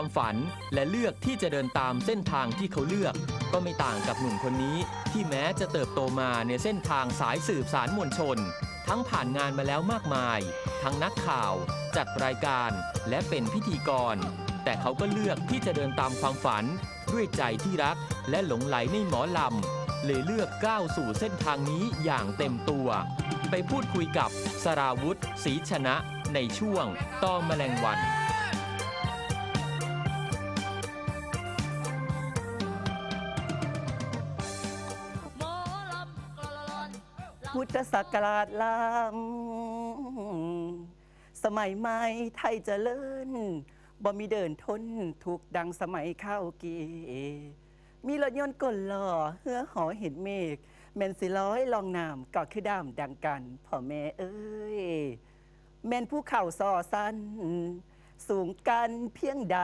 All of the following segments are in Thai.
ความฝันและเลือกที่จะเดินตามเส้นทางที่เขาเลือก ก็ไม่ต่างกับหนุ่มคนนี้ ที่แม้จะเติบโตมาในเส้นทางสายสืบสารมวลชน ทั้งผ่านงานมาแล้วมากมาย ทั้งนักข่าว จัดรายการและเป็นพิธีกร แต่เขาก็เลือกที่จะเดินตามความฝัน ด้วยใจที่รักและหลงไหลในหมอลำเลยเลือกก้าวสู่เส้นทางนี้อย่างเต็มตัว ไปพูดคุยกับสราวุธศรีชนะในช่วงต้อมแมลงวัน พุทธศักราชลำสมัยใหม่ไทยเจริญบ่มีเดินทนถูกดังสมัยข้าวกี มีรถยนต์กลล่อเฮือหอเห็นเมฆแม่นสิร้อยลองน้ำก็คือดามดังกันพ่อแม่เอ้ย แม่นผู้เข่าซอสั้น สูงกันเพียงใด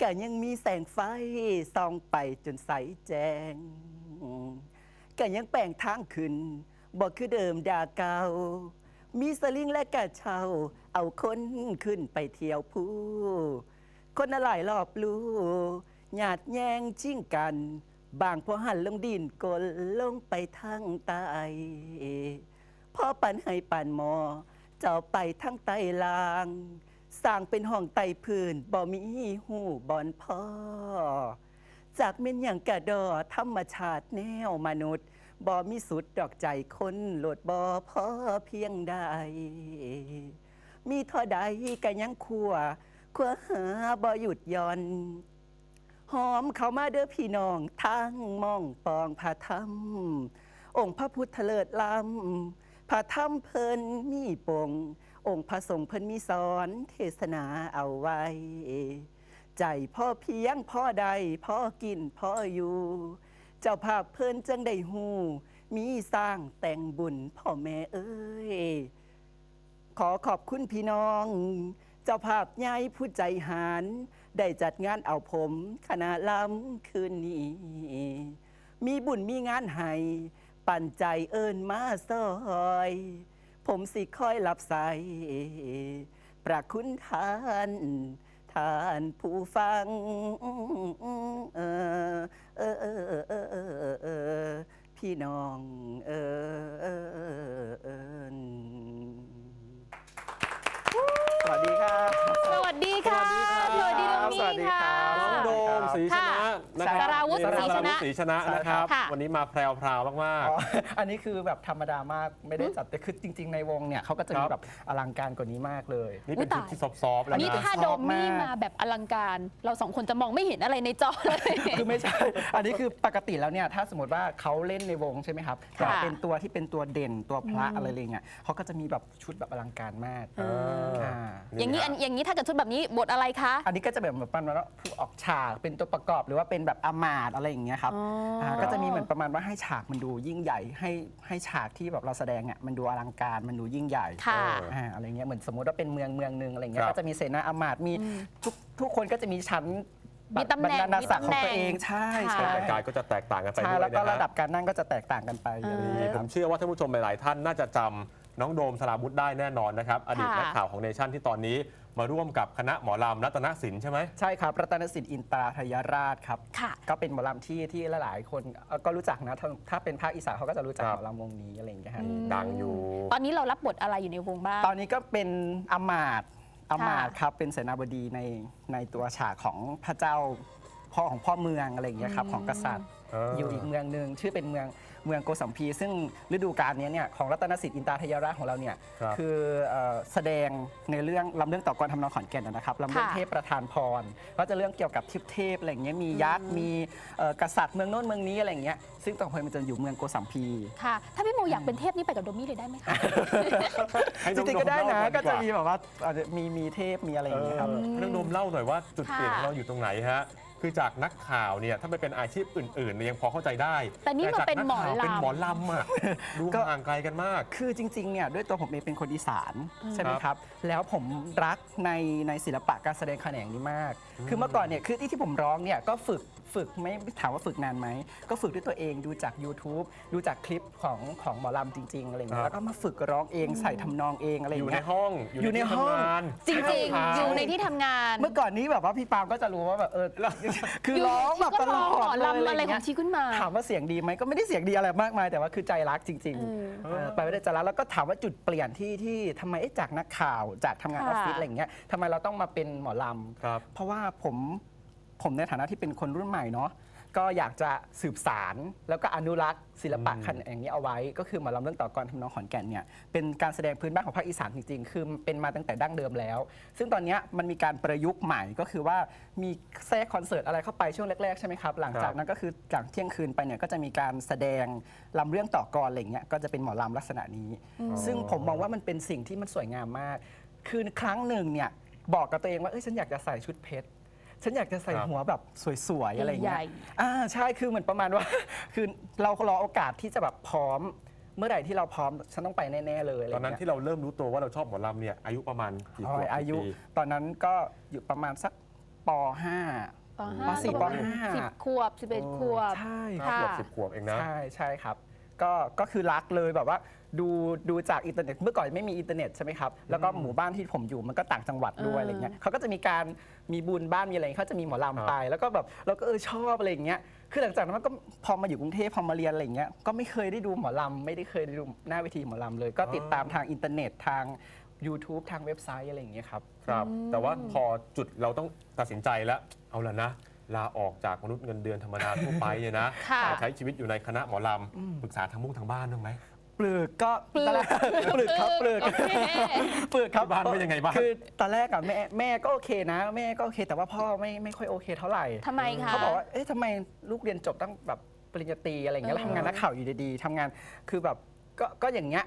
ก็ยังมีแสงไฟส่องไปจนใสแจ้งก็ยังแปลงทางขึ้น บอกคือเดิมดาเก่ามีสลิงและกระเช้าเอาคนขึ้นไปเที่ยวผู้คนอะไรรอบลูหยาดแยงชิ่งกัน บางพอหันลงดินกลลงไปทางใต้พอปันให้ปันหมอ เจ้าไปทางใต้ลางสร้างเป็นห้องไตพื้นบ่มีหูบอนพ่อ จากเม่นอย่างกระดอธรรมชาติแนวมนุษย์ บ่มีสุดดอกใจคนโหลดบ่พอเพียงใด มีเท่าใดก็ยังขัวขัวหาบ่หยุดย่อนหอมเขามาเด้อพี่น้องทางมองปองพระธรรม องค์พระพุทธเลิศล้ำพระธรรมเพิ่นมีปง องค์พระสงฆ์เพิ่นมีสอนเทศนาเอาไว้ ใจพ่อเพียงพ่อใดพ่อกินพ่ออยู่ เจ้าภาพเพิ่นจังได้หูมีสร้างแต่งบุญพ่อแม่เอ้ย ขอขอบคุณพี่น้อง เจ้าภาพใหญ่ผู้ใจหารได้จัดงานเอาผมคณะล้ำคืนนี้ มีบุญมีงานให้ปั่นใจเอิญมาซอย ผมสิคอยรับใส่ประคุณทาน ท่านผู้ฟังเออเออเออเออเออพี่น้องเออเออเออเออสวัสดีครับ สวัสดีค่ะ สวัสดีน้อง สวัสดี นี่ ครั ค่ะ บ น้องโดมศรีชนะ ค่ะ นะครับ สรา วุธนี่ศรีชนะสราวุธศรีชนะนะครับ ค่ะ วันนี้มาแพรวพราวมาก อ๋ออันนี้คือแบบธรรมดามากไม่ได้จัดแต่คือจริง ๆ ในวงเนี่ยเขาก็จะมีครับ แบบอลังการกว่านี้มากเลย ๆ นี่เป็นอุ๊ยชุดตาย ที่ซอฟๆแล้วนี่นะ ถ้าชอบโดมนี่มากมาแบบอลังการ เราสองคนจะมองไม่เห็นอะไรในจอเลย คือไม่ใช่ อันนี้คือปกติแล้วเนี่ยถ้าสมมติว่าเขาเล่นในวงใช่ไหมครับค่ะแต่เป็นตัวที่เป็นตัวเด่นตัวพระอะไรเลยเนี่ยเขาก็จะมีแบบชุดแบบอลังการมากเอออ่าอย่างนี้อันอย่างนี้ถ้าเกิดชุดแบบนี้บทอะไรคะ อันนี้ก็จะแบบเหมือนประมาณว่าผู้ออกฉากเป็นตัวประกอบหรือว่าเป็นแบบอามาตย์อะไรอย่างเงี้ยครับอ๋ออ่าก็จะมีเหมือนประมาณว่าให้ฉากมันดูยิ่งใหญ่ ให้ให้ฉากที่แบบเราแสดงอะมันดูอลังการมันดูยิ่งใหญ่ค่ะ อ่าอะไรเงี้ยเหมือนสมมติว่าเป็นเมืองเมืองหนึ่งอะไรเงี้คยรับ ก็จะมีเสนาอามาตย์มีทุกทุกคนก็จะมีชั้นมีตำแหน่งบรรณาศักดิ์ของตัวมีตำแหน่งเองใช่ ค่ะใช่แต่กายก็จะแตกต่างกันไปใช่ด้วแล้ยวก็นะระดัฮะบการนั่งก็จะแตกต่างกันไปเอออะไรอย่างนี่เงี้ยผครัมบเชื่อว่าท่านผู้ชมหลายๆท่านน่าจะจำ น้องโดมสราวุธได้แน่นอนนะครับ อดีตค่ะนักข่าวของเนชั่นที่ตอนนี้มาร่วมกับคณะหมอลำรัตนศิลป์ใช่ไหมใช่ครับ รัตนสินอินตราทยราชครับ ค่ะ ก็เป็นหมอลำที่ที่หลายๆ คนเอ่อก็รู้จักนะถ้าถ้าเป็นภาคอีสานเขาก็จะรู้จักครัหบมอลำวงนี้อะไรอย่างเงี้ยฮะอืมดังอยู่ ตอนนี้เรารับบทอะไรอยู่ในวงบ้างตอนนี้ก็เป็นอำมาตย์อำมาตย์ครับเป็นเสนาบดีในในตัวฉากของพระเจ้าพ่อของพ่อเมืองอะไรอย่างเงี้ยครับอืมของกษัตริย์เออออยู่อีกเมืองหนึ่งชื่อเป็นเมือง เมืองโกสัมพี ซึ่งฤดูกาลนี้เนี่ยของรัตนสิทธิ์อินตราทยราชของเราเนี่ยครับคือเอ่อแสดงในเรื่องลำเรื่องต่อกรทำนองขอนแก่นนะครับลำเรื่องค่ะ เทพประธานพรก็จะเรื่องเกี่ยวกับทิพเทพอะไรอย่างเงี้ยมียักษ์มีเอ่อกษัตริย์เมืองโน้นเมืองนี้อะไรอย่างเงี้ยซึ่งต่อไปมันจะอยู่เมืองโกสัมพี ค่ะ ถ้าพี่โมอยากเป็นเทพนี่ไปกับโดมี่เลยได้ไหมคะ ให้จน้องริงๆก็ได้นะโมเล่าก็ก่อนจะดีมีกว่าแบบว่าอาจจะมีมีเทพมีอะไรอย่างเงี้ยครับเออให้น้องโดมเล่าหน่อยว่าจุดเปลี่ยนค่ะของเราอยู่ตรงไหนฮะ คือจากนักข่าวเนี่ยถ้าไปเป็นอาชีพอื่นๆเนี่ยยังพอเข้าใจได้แต่นี่มันจากเป็นหมอข่าวเป็นลำหมอลำอะดูก็ ห่างไกลกันมาก คือจริงๆ เนี่ยด้วยตัวผมเองเป็นคนอีสานอืมใช่ไหมครับ แล้วผมรักในในศิลปะการแสดงแขนงนี้มาก คือเมื่อก่อนเนี่ยคือที่ที่ผมร้องเนี่ยก็ฝึกฝึกไม่ถามว่าฝึกนานไหม ก็ฝึกด้วยตัวเองดูจาก YouTube ดูจากคลิปของของหมอลำจริง ๆ อะไรอย่างเงี้ครัยบแล้วก็มาฝึกร้องเองใส่ทำนองเองอะไรออยู่ย่างในเงี้ย ห้องอยู่ในห้อง ที่ทำงานจริงใช่ๆข่าวอยู่ในที่ทำงาน เมื่อก่อนนี้แบบว่าพี่ปาล์มก็จะรู้ว่าแบบเออคือร้องแบบตลอดหมอเลยลำอะไรย่างขอเงี้งยชีขึ้นมาถามว่าเสียงดีไหมก็ไม่ได้เสียงดีอะไรมากมายแต่ว่าคือใจรักจริงอืมๆเออไปไม่ได้ใจรักแล้วก็ถามว่าจุดเปลี่ยนที่ที่ทำไมเอ๊ะจากนักข่าวจากทำงานอค่ะอฟฟิศอะไรอย่างเงี้ยทำไมเราต้องมาเป็นหมอลำ ครับ เพราะว่าผมผมในฐานะที่เป็นคนรุ่นใหม่เนาะ ก็อยากจะสืบสารแล้วก็อนุรักษ์ศิลปะอืมขนาดอย่างนี้เอาไว้ ก็คือหมอลำเรื่องต่อกรทำนองขอนแก่นเนี่ยเป็นการแสดงพื้นบ้านของภาคอีสานจริงๆ คือมันเป็นมาตั้งแต่ดั้งเดิมแล้ว ซึ่งตอนเนี้ยมันมีการประยุกต์ใหม่ก็คือว่ามีแทรกคอนเสิร์ตอะไรเข้าไปช่วงแรกๆใช่ไหมครับ หลังจากนั้นก็คือหลังเที่ยงคืนไปเนี่ยก็จะมีการแสดงลำเรื่องต่อกรอะไรอย่างเงี้ยก็จะเป็นหมอลำลักษณะนี้ ซึ่งผมมองว่ามันเป็นสิ่งที่มันสวยงามมาก คือครั้งหนึ่งเนี่ยบอกกับตัวเองว่าเอ้ยฉันอยากจะใส่ชุดเพชร ฉันอยากจะใส่ครับ หัวแบบสวยๆอะไรอย่างเงี้ใหญ่ ยอ่าใช่คือเหมือนประมาณว่า คือเรารอโอกาสที่จะแบบพร้อม เมื่อไหร่ที่เราพร้อมฉันต้องไปแน่ๆเลยอะไรตอนนั้นเงี้ยที่เราเริ่มรู้ตัวว่าเราชอบหมอลำเนี่ยอายุประมาณกี่ขวบอายุกี่ปี ตอนนั้นก็อยู่ประมาณสักป .5 ปปสี่ก็ประมาณปห้า สิบขวบสิบเอ็ดขวบใช่ ห้าค่ะ ขวบสิบขวบเองนะ ใช่ใช่ครับ ก็ก็คือรักเลยแบบว่า ดูดูจากอินเทอร์เน็ตเมื่อก่อนไม่มีอินเทอร์เน็ตใช่ไหมครับแล้วก็หมู่บ้านที่ผมอยู่มันก็ต่างจังหวัดด้วยเออออะไรเงี้ยเขาก็จะมีการมีบุญบ้านมีอะไรเขาจะมีหมอครับลำไป แล้วก็แบบเราก็เออชอบอะไรอย่างเงี้ยคือหลังจากนั้นมันก็พอมาอยู่กรุงเทพพอมาเรียนอะไรอย่างเงี้ยก็ไม่เคยได้ดูหมอลำไม่ได้เคยได้ดูหน้าเวทีหมอลำเลย ก็ติดตามทางอินเทอร์เน็ตทาง YouTube ทางเว็บไซต์อะไรอย่างเงี้ยครับ ครับ แต่ว่าพอจุดเราต้องตัดสินใจแล้ว เอาละนะ ลาออกจากมนุษย์เงินเดือนธรรมดาทั่วไปเนี่ยนะค่ะมาใช้ชีวิตอยู่ในคณะหมอลำปรึกษาทางมุ้งทางบ้านบ้างไหม ปลึกก็ปลึกตอนแรกปลึกครับปลึกโอเคปลึกครับที่บ้านว่ายังไงบ้าง คือตอนแรกอะแม่แม่ก็โอเคนะ แม่ก็โอเค แต่ว่าพ่อไม่ไม่ค่อยโอเคเท่าไหร่ ทำไมคะ เขาบอกว่า เอ๊ะทำไมลูกเรียนจบตั้งแบบปริญญาตรีอะไรอย่างเงี้ยเออแล้วทำงานนักข่าวอยู่ดีๆทำงาน คือแบบก็ก็อย่างเงี้ย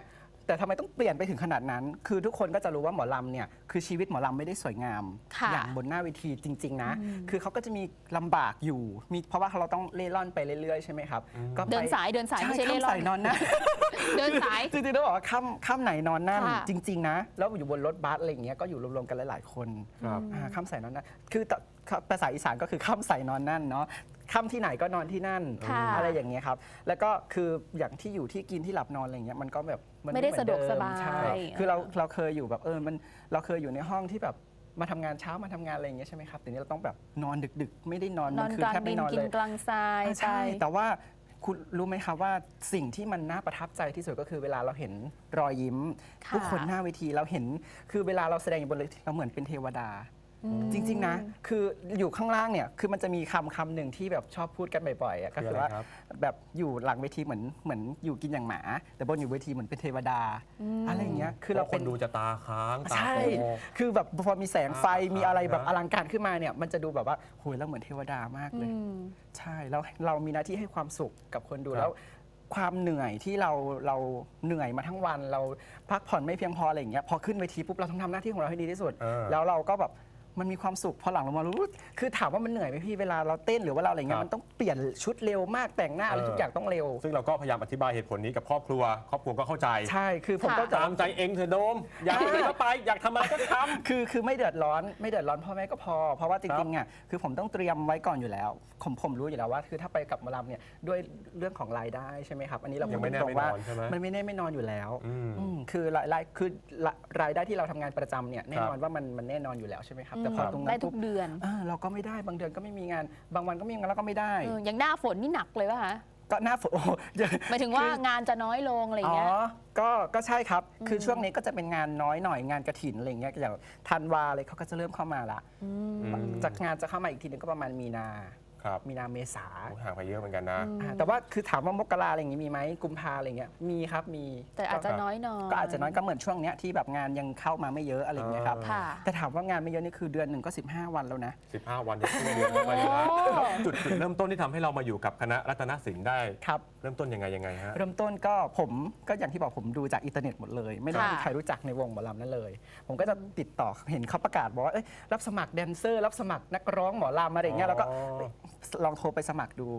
แต่ทำไมต้องเปลี่ยนไปถึงขนาดนั้น คือทุกคนก็จะรู้ว่าหมอลำเนี่ย คือชีวิตหมอลำไม่ได้สวยงาม ค่ะอย่างบนหน้าเวทีจริง ๆ นะ คือเขาก็จะมีลำบากอยู่ มีเพราะว่าเราต้องเล่ร่อนไปเรื่อยๆ ใช่ไหมครับ ก็ไปเดินสายเดินสายไม่ใช่เล่ร่อนค่ำสายนอนนะ เดินสาย จริงๆต้องบอกว่าค่ำค่ำไหนนอนนั่นค่ะ จริง ๆ นะ แล้วอยู่บนรถบัสอะไรอย่างเงี้ยก็อยู่รวมๆกันหลายๆคนครับ อ่าค่ำใส่นอนนั่นคือตภาษาอีสานก็คือค่ำใส่นอนนั่นเนาะ ค่ำที่ไหนก็นอนที่นั่น ค่ะอะไรอย่างเงี้ยครับ แล้วก็คืออย่างที่อยู่ที่กินที่หลับนอนอะไรอย่างเงี้ยมันก็แบบนไม่ได้เหอนสะดวกเมสบาย ใช่คือเราเราเคยอยู่แบบเออมันเราเคยอยู่ในห้องที่แบบมาทำงานเช้ามาทำงานอะไรอย่างเงี้ยใช่ไหมครับแต่นี้เราต้องแบบนอนดึก ๆ ไม่ได้นอนนอนคืกลางแทบดิไม่นนอนกิเลนย กลางทรายไป ใช่ แต่ว่าคุณรู้ไหมครับว่าสิ่งที่มันน่าประทับใจที่สุดก็คือเวลาเราเห็นรอยยิ้มค่ะทุกคนหน้าเวทีเราเห็นคือเวลาเราแสดงอยู่บนเวทีเราเหมือนเป็นเทวดาอืม จริง ๆ นะ คืออยู่ข้างล่างเนี่ย คือมันจะมีคำคำหนึ่งที่แบบชอบพูดกันบ่อยๆอะก็คือคืออะไรว่าครับ แบบอยู่หลังเวทีเหมือนเหมือนอยู่กินอย่างหมา แต่บนอยู่เวทีเหมือนเป็นเทวดา อะไรอย่างเงี้ย คือเราพเป็น นดูจะตาค้างตาใช่ โต คือแบบพอมีแสงไฟ อ่ามีมีอะไรแบบนะอลังการขึ้นมาเนี่ย มันจะดูแบบว่าโหยเราเหมือนเทวดามากเลยอืมใช่ แล้วเรามีหน้าที่ให้ความสุขกับคนดูครับ แล้ว ความเหนื่อยที่เราเราเหนื่อยมาทั้งวัน เราพักผ่อนไม่เพียงพออะไรอย่างเงี้ย พอขึ้นเวทีปุ๊บเราต้องทำหน้าที่ของเราให้ดีที่สุด เออ แล้วเราก็แบบ มันมีความสุขพอหลังเรามารู้คือถามว่ามันเหนื่อยไหมพี่เวลาเราเต้นหรือว่าเราอะไรเงี้ครัยบ มันต้องเปลี่ยนชุดเร็วมากแต่งหน้าอะไรเออทุกอย่างต้องเร็ว ซึ่งเราก็พยายามอธิบายเหตุผลนี้กับครอบครัว ครอบครัวก็เข้าใจ ใช่คือผมค่ะก็จะ ตามใจเองเถอะโดม อยากไปไหนก็ไป อยากทำอะไรก็ทำ คือคือไม่เดือดร้อนไม่เดือดร้อนพ่อแม่ก็พอ เพราะว่าจครัริบงๆอะคือผมต้องเตรียมไว้ก่อนอยู่แล้ว ผมผมรู้อยู่แล้วว่า คือถ้าไปกับหมอลำเนี่ยด้วยเรื่องของรายได้ใช่ไหมครับ อันนี้เรายังไม่แน่ตรงๆว่าไม่นอนใช่ไหมมันไม่แน่ไม่นอนอยู่แล้วอืมอืมคือรายรายคือรายรายได้ที่เราทำงานประจำเนี่ยแน่นอนว่ามันมันแน่นอนอยู่แล้วใช่ไหมครับแต่พอตรงนั้ได้นทุปุ๊กบเดือนเออเราก็ไม่ได้บางเดือนก็ไม่มีงาน บางวันก็มีงานแล้วก็ไม่ได้ เอออย่างหน้าฝนนี่หนักเลยป่ะคะก็หน้าฝนโอ้โหหมายถึงว่างานจะน้อยลงอะไรอย่างเงี้ยอ๋อก็ก็ใช่ครับ คือช่วงนี้ก็จะเป็นงานน้อยหน่อยงานกระถินอะไรอย่างเงี้ยอย่างธันวาเลยเขาก็จะเริ่มเข้ามาละ อืม จากงานจะเข้ามาอีกทีนึงก็ประมาณมีนา ครับมีนาเมษาโอ้ห่างไปเยอะเหมือนกันนะ อ่าแต่ว่าคือถามว่ามกราอะไรอย่างงี้มีไหมกุมภาอะไรเงี้ยมีครับมีแต่อาจจะก็น้อยหน่อย ก็อาจจะน้อยก็เหมือนช่วงเนี้ยที่แบบงานยังเข้ามาไม่เยอะอะไรอย่างเงี้ยครับค่ะ แต่ถามว่างานไม่เยอะนี่คือเดือนหนึ่งก็ 15 วันแล้วนะ 15 วันที่ขึ้นเดือนเข้าไปเลยนะโอ้จุดจุดเริ่มต้นที่ทำให้เรามาอยู่กับคณะรัตนศิลป์ได้ ครับ เริ่มต้นยังไงยังไงฮะ เริ่มต้นก็ผมก็อย่างที่บอกผมดูจากอินเทอร์เน็ตหมดเลย ไม่ได้ค่ะมีใครรู้จักในวงหมอลำนั้นเลย ผมก็จะติดต่อเห็นเขาประกาศบอกว่าเอ้ยรับสมัครแดนเซอร์ รับสมัครนักร้องหมอลำอะไรอย่างเงี้ยแล้วก็อ๋อ เอ้ยลองโทรไปสมัครดู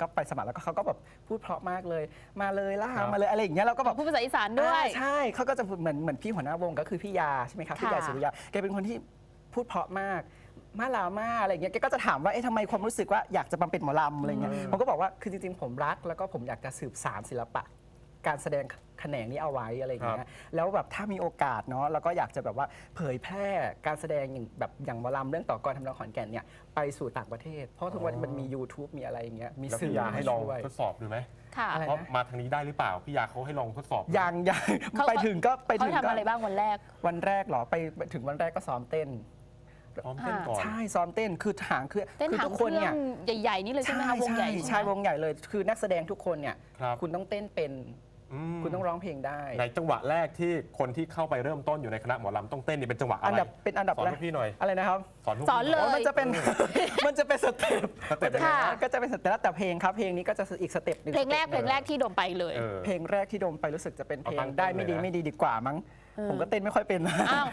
ก็ไปสมัครแล้วก็เขาก็แบบพูดเพราะมากเลย มาเลยล่าครับ มาเลยอะไรอย่างเงี้ยเราก็แบบ พูดภาษาอีสานด้วย อ่าใช่เขาก็จะเหมือนเหมือนพี่หัวหน้าวงก็คือพี่ยาใช่ไหมครับค่ะพี่ยาสุริยาแกเป็นคนที่พูดเพราะมาก มาลามาอะไรอย่างเงี้ยแกก็จะถามว่าเอ๊ะทำไมความรู้สึกว่าอยากจะมาเป็นหมอลำอะไรเงี้ยผมก็บอกว่าคือจริงๆผมรักแล้วก็ผมอยากจะสืบสานศิลปะ การแสดง แขนงนี้เอาไว้อะไรอย่างเงี้ยแล้วแบบถ้ามีโอกาสเนาะเราก็อยากจะแบบว่าเผยแพร่การแสดงอย่างแบบอย่างหมอลำเรื่องต่อกรทำนองขอนแก่นเนี่ยไปสู่ต่างประเทศ เพราะทุกวันนี้มันมี YouTube มีอะไรอย่างเงี้ยมีแล้วสื่พี่อยาให้ลองช่วยทดสอบดูไหมค่ะอะไรเพราะมาทางนี้ได้หรือเปล่าพี่ยาเขาให้ลองทดสอบดู ยังยังเขาไปถึงก็ไปเขาถึงทำก็อะไรบ้างวันแรก วันแรกเหรอไปไปถึงวันแรกก็ซ้อมเต้น พร้อมเต้นก่อน ใช่ซ้อมเต้นคือหางคือเต้นคือหางทุกเคคนรื่อเนี่ยงใหญ่ ๆ นี่เลยใช่ไหมคะวงใหญ่ใช่ใช่ใช่ไหมวงใหญ่เลย คือนักแสดงทุกคนเนี่ยครับคุณต้องเต้นเป็นอื มคุณต้องร้องเพลงได้ ในจังหวะแรกที่คนที่เข้าไปเริ่มต้นอยู่ในคณะหมอลำต้องเต้นนี่เป็นจังหวะอะอันไรดับเป็นอันดับสอนแรพกวกพี่หน่อยอะไรนะครับสอนพวกสอนพี่หเลน่อยอ๋อมันจะเป็น มันจะเป็นสเต็ปสเต็ปยังไงค่ะฮะ ก็จะเป็นสเต็ปแล้วแต่เพลงครับเพลงนี้ก็จะอีกสเต็ปหนึ่ง เพลงแรกสเพลต็ปงแรกที่โดมไปเลย เออ เพลงแรกที่โดมไปรู้สึกจะเป็นเพลเอาตั้งงต้นได้ไม่ดีเลยนะ ไม่ดีดีกว่ามั้ง ผมก็เต้นไม่ค่อยเป็นอ้าว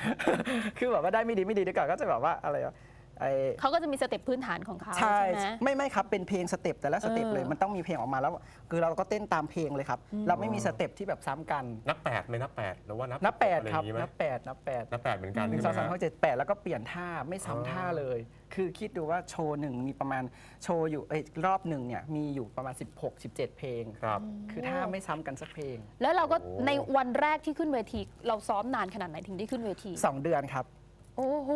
คือแบบว่าได้ไม่ดีไม่ดีดีกว่าก็จะแบบว่าอะไรอะ ไอเขาก็จะมีสเต็ปพื้นฐานของเขาใช่ใช่ไหม ไม่ไม่ครับเป็นเพลงสเต็ปแต่ละสเต็ปเออเลยมันต้องมีเพลงออกมาแล้ว คือเราก็เต้นตามเพลงเลยครับ เราไม่มีสเต็ปที่แบบซ้ำกัน นับแปดไหมนับแปดหรือว่านับนับแปดอะไรอครับ ย่างงี้ไหมนับแปดนับแปดนับแปดเหมือนกันหนึ่งสใช่องไหมสามฮะหกเจ็ดแปดแล้วก็เปลี่ยนท่าไม่ซ้ำท่าเลย คือคิดดูว่าโชว์หนึ่งมีประมาณโชว์อยู่เอ้ยรอบหนึ่งเนี่ยมีอยู่ประมาณ 16 17 เพลง ครับ คือท่าไม่ซ้ำกันสักเพลงแล้วเราก็โอ้ ในวันแรกที่ขึ้นเวที เราซ้อมนานขนาดไหนถึงได้ขึ้นเวที2เดือนครับ โอ้โห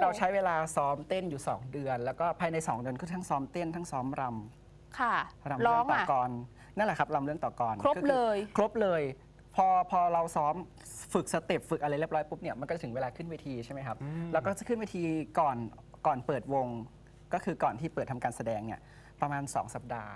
เราใช้เวลาซ้อมเต้นอยู่ 2 เดือน แล้วก็ภายใน 2 เดือนก็ทั้งซ้อมเต้นทั้งซ้อมรค่ะำรำร้เรื่อองงต่ออะกรนั่นแหละครับรำเรื่องต่อกรครบก็อเลย ครบเลย พอพอเราซ้อมฝึกสเต็ปฝึกอะไรเรียบร้อยปุ๊บเนี่ยมันก็จะถึงเวลาขึ้นเวทีใช่ไหมครับแล้วก็จะขึ้นเวทีก่อนก่อนเปิดวง ก็คือก่อนที่เปิดทำการแสดงเนี่ยประมาณ 2 สัปดาห์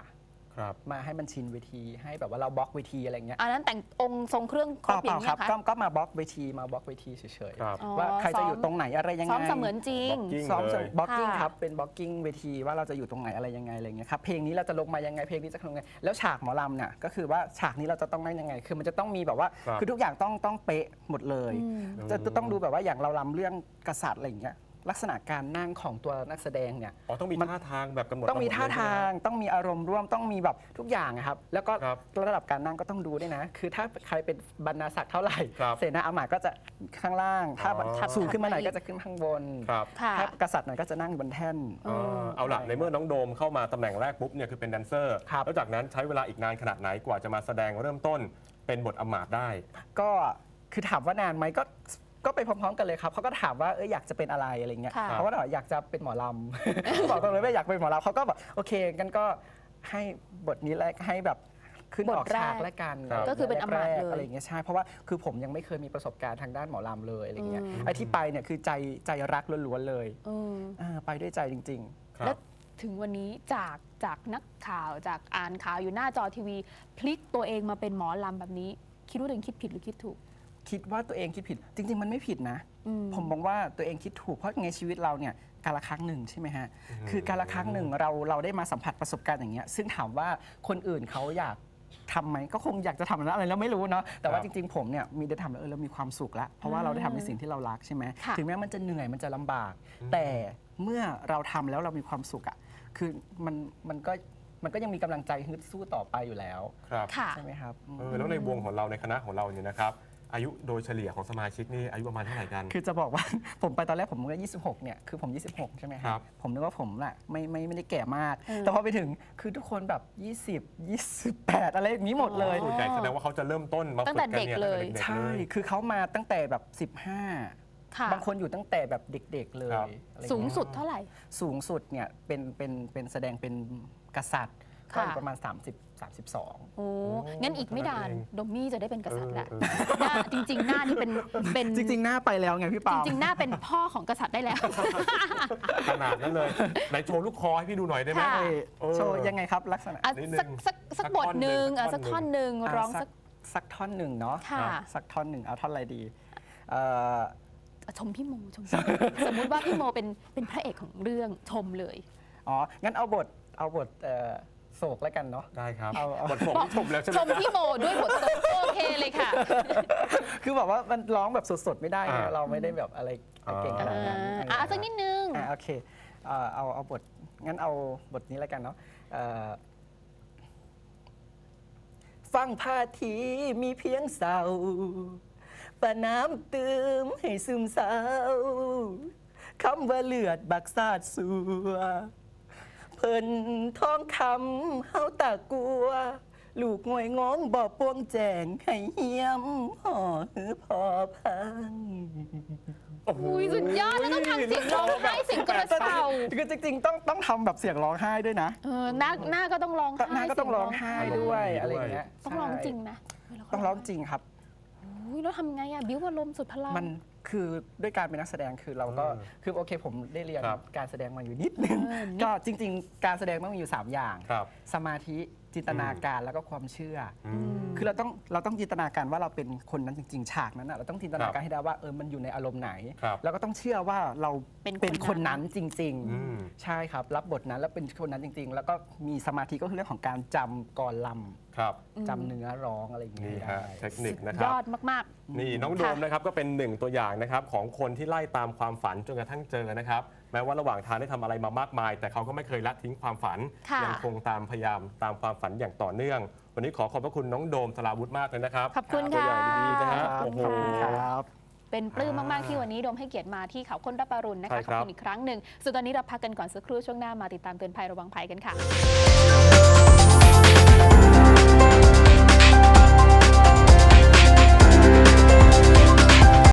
ครับ มาให้มันชินเวที ให้แบบว่าเราบล็อกเวทีอะไรเงี้ยอันนั้นแต่งองค์ทรงเครื่องครบเปอล่าย่างๆคเงี้รับยคะก็ก็มาบล็อกเวทีมาบล็อกเวทีเฉยครับ อ๋อๆว่าใครจะอยู่ซ้อมตรงไหนอะไรยังไงซ้อมเสมือนจริง Blocking ซ้อมเลย บล็อกกิ้งค่ะครับเป็นบล็อกกิ้งเวทีว่าเราจะอยู่ตรงไหนอะไรยังไงอะไรเงี้ยครับเพลงนี้เราจะลงมายังไงเพลงนี้จะลงยังไงแล้วฉากหมอลำเนี่ยก็คือว่าฉากนี้เราจะต้องนั่งยังไง คือมันจะต้องมีแบบว่าครับคือทุกอย่างต้องต้องเป๊ะหมดเลย อืมจะจะต้องดูแบบว่าอย่างเราลำเรื่องกษัตริย์อะไรอย่างเงี้ย ลักษณะการนั่งของตัวนักแสดงเนี่ย อ๋อต้องมีมันท่าทางแบบกำหนดต้องมีกำหนดท่าเลยใช่ไหมทางต้องมีอารมณ์ร่วมต้องมีแบบทุกอย่างอะครับ แล้วก็ครับระดับการนั่งก็ต้องดูด้วยนะ คือถ้าใครเป็นบรรณาศักดิ์เท่าไหร่ ครับเสนาอามาตย์ก็จะข้างล่าง ถ้าอ๋อ สูงขึ้นมาหน่อยก็จะขึ้นข้างบนครับ ค่ะ ถ้ากษัตริย์หน่อยก็จะนั่งบนแท่น เออเอาล่ะในเมื่อน้องโดมเข้ามาตำแหน่งแรกปุ๊บเนี่ยคือเป็นแดนเซอร์ ครับ แล้วจากนั้นใช้เวลาอีกนานขนาดไหนกว่าจะมาแสดงเริ่มต้นเป็นบทอำมาตย์ได้ ก็คือถามว่านานไหมก็ ก็ไปพร้อมๆกันเลยครับเขาก็ถามว่าเอออยากจะเป็นอะไรอะไรเงี้ยค่ะ เขาก็บอกอยากจะเป็นหมอลำ บอกตรงเลยว่าอยากเป็นหมอลำเขาก็บอกโอเคกันก็ให้บทนี้แรกให้แบบขึ้นบทออกฉากแรกและกันครับ ก็คือเป็นอำมาตย์แรกเลยๆอะไรอย่างเงี้ยใช่เพราะว่าคือผมยังไม่เคยมีประสบการณ์ทางด้านหมอลำเลยอะไรเงี้ยอืมไอ้ที่ไปเนี่ยคือใจใจรักล้วนๆเลยอืมอ่าไปด้วยใจจริงครัแล้บวถึงวันนี้จากจากนักข่าวจากอ่านข่าวอยู่หน้าจอทีวี พลิกตัวเองมาเป็นหมอลำแบบนี้ คิดว่าตัวเองคิดผิดหรือคิดถูกๆ คิดว่าตัวเองคิดผิด จริง ๆ มันไม่ผิดนะอืมผมมองว่าตัวเองคิดถูกเพราะในชีวิตเราเนี่ยการละครั้งหนึ่งใช่ไหมฮะคือการละครั้งหนึ่งเราเราได้มาสัมผัสประสบการณ์อย่างเงี้ยซึ่งถามว่าคนอื่นเขาอยากทำไหมก็คงอยากจะทำนะอะไรแล้วไม่รู้เนาะแต่ว่าครับจริง ๆ ผมเนี่ยมีได้ทำแล้วเออเรามีความสุขละเพราะว่าเราได้ทำในสิ่งที่เรารักใช่ไหมค่ะ ถึงแม้มันจะเหนื่อยมันจะลำบาก แต่เมื่อเราทำแล้วเรามีความสุขอะคือมันมันก็มันก็ยังมีกำลังใจฮึดสู้ต่อไปอยู่แล้ว ครับค่ะ ใช่ไหมครับอืม เออแล้วในวงของเราในคณะของเราเนี่ยนะครับ อายุโดยเฉลี่ยของสมาชิกนี่อายุประมาณเท่าไหร่กัน คือจะบอกว่า ผมไปตอนแรกผมก็26 เนี่ย คือผม 26 ใช่ไหมครับ ผมนึกว่าผมน่ะไม่ไม่ไม่ได้แก่มากอืมแต่พอไปถึงคือทุกคนแบบ 20 28 อะไรอย่างนี้หมดเลยอ๋อส่วนใหญ่แสดงว่าเขาจะเริ่มต้นมาตั้งฝึกแต่กันเนี่ยเด็กเลยตั้งแต่ด็กๆใช่เลยคือเขามาตั้งแต่แบบ 15ค่ะบางคนอยู่ตั้งแต่แบบเด็กๆเลยครับอะไรอย่าสูงเยสุดเท่าไหร่ สูงสุดเนี่ยเป็นเป็นเป็นแสดงเป็นกษัตริย์ ก็ค่ะประมาณ 30 32 โอ้งั้นอีกไม่นานเท่านั้นเองดมมี่จะได้เป็นกษัตริย์แล้วเออหน้าจริง ๆ หน้านี่เป็นเป็นจริง ๆ หน้าไปแล้วไงพี่จปาล์มริงๆหน้าเป็นพ่อของกษัตริย์ได้แล้ว ขนาดนั้นเลย ไหนโชว์ลูกคอให้พี่ดูหน่อยได้ไหม ค่ะเอ้ยเออ โชว์ยังไงครับลักษณะอะนิดนึงสักสักสักสักบทท่อนหนึ่งหนึ่งอะสัสักกท่ท่ออนนหนึ่งอะร้องสัสักกสักท่อนหนึ่งเนาะค่ะ สักท่อนหนึ่งเอาท่อนอะไรดีเอ่อชมพี่โมชมพี่โมสมมุติว่าพี่โมเป็นเป็นพระเอกของเรื่องชมเลย อ๋องั้นเอาบทเอาบทเอ่อ โศกแล้วกันเนาะ ได้ครับเอาเอา บทผมที่ชมแล้วใช่ไหมชมพี่โมด้วยบทสดโอเคเลยค่ะ คือแบบว่ามันร้องแบบสดๆไม่ได้ไงอ่าเราไม่ได้แบบอะไรเก่งขนาดนั้นอ่าอะไรอะสักนิดนึง อ่าโอเคเอ่อเอาเอาบทงั้นเอาบทนี้แล้วกันเนาะเอ่อฟังพาทีมีเพียงเศร้าปะน้ำตืมให้ซึมเศร้าคำว่าเลือดบักซาดสัว เพิ่นท้องคำเฮาตะกัว ลูกงวยงองบ่ปวงแจงให้เฮียมห่อหือพอพังโอ้โหอุ้ยสุดยอดแล้วต้องทำเสียงร้องไห้เสียงกระเซาคือจริงๆต้องต้องทำแบบเสียงร้องไห้ด้วยนะเออหน้าหน้าก็ต้องร้องไห้หน้าก็ต้องร้องไห้ด้วยเสียงร้องไห้อะไรอย่างเงี้ยต้องร้องจริงใช่นะเวลาเขาต้องร้องจริงครับอุ้ยแล้วทำไงอะบิ้วอารมณ์สุดพลังมัน คือด้วยการเป็นนักแสดงคือเราก็เออคือโอเคผมได้เรียนครับการแสดงมาอยู่นิดนึงเออนิดก็จริง ๆ การแสดงต้องมีอยู่3อย่าง ครับสมาธิจินตนาการแล้วก็ความเชื่อออืมคือเราต้องเราต้องจินตนาการว่าเราเป็นคนนั้นจริงๆฉากนั้นนะเราต้องจินตนาการให้ได้ว่าเออมันอยู่ในอารมณ์ไหน ครับแล้วก็ต้องเชื่อว่าเราเป็นเป็นคคนนนั้นั้นนจริง อืม ๆ ใช่ครับ รับบทนั้นแล้วเป็นคนนั้นจริง ๆ แล้วก็มีสมาธิก็คือเรื่องของการจำกรลครับำจำเนื้อร้องอะไรอย่างเงี้นี่ยฮะได้ เทคนิคนะคยรับ อดมาก นี่น้องโดมนะครับก็เป็นหนึ่งตัวอย่างนะครับของคนที่ไล่ตามความฝันจนกระทั่งเจอนะครับ แม้ว่าระหว่างทางได้ทำอะไรมามากมาย แต่เขาก็ไม่เคยละทิ้งความฝัน ค่ะ ยัคงตามพยายามตามความฝันอย่างต่อเนื่อง วันนี้ขอขอบพระคุณน้องโดมสลาวุธมากเลยนะครับขอบคุณตัวอย่างค่ะดีๆนะฮะครับโอ้โหขอบคุณครับๆเป็นปลื้มมาก ๆ ที่วันนี้โดมให้เกียรติมาที่เขาค้นรับปรุณนะใช่คะ ขคอบรับคุณอีกครั้งหนึ่งส่วนตอนนี้เราพักกันก่อนสักครู่ช่วงหน้ามาติดตามเตือนภัยระวังภัยกันค่ะ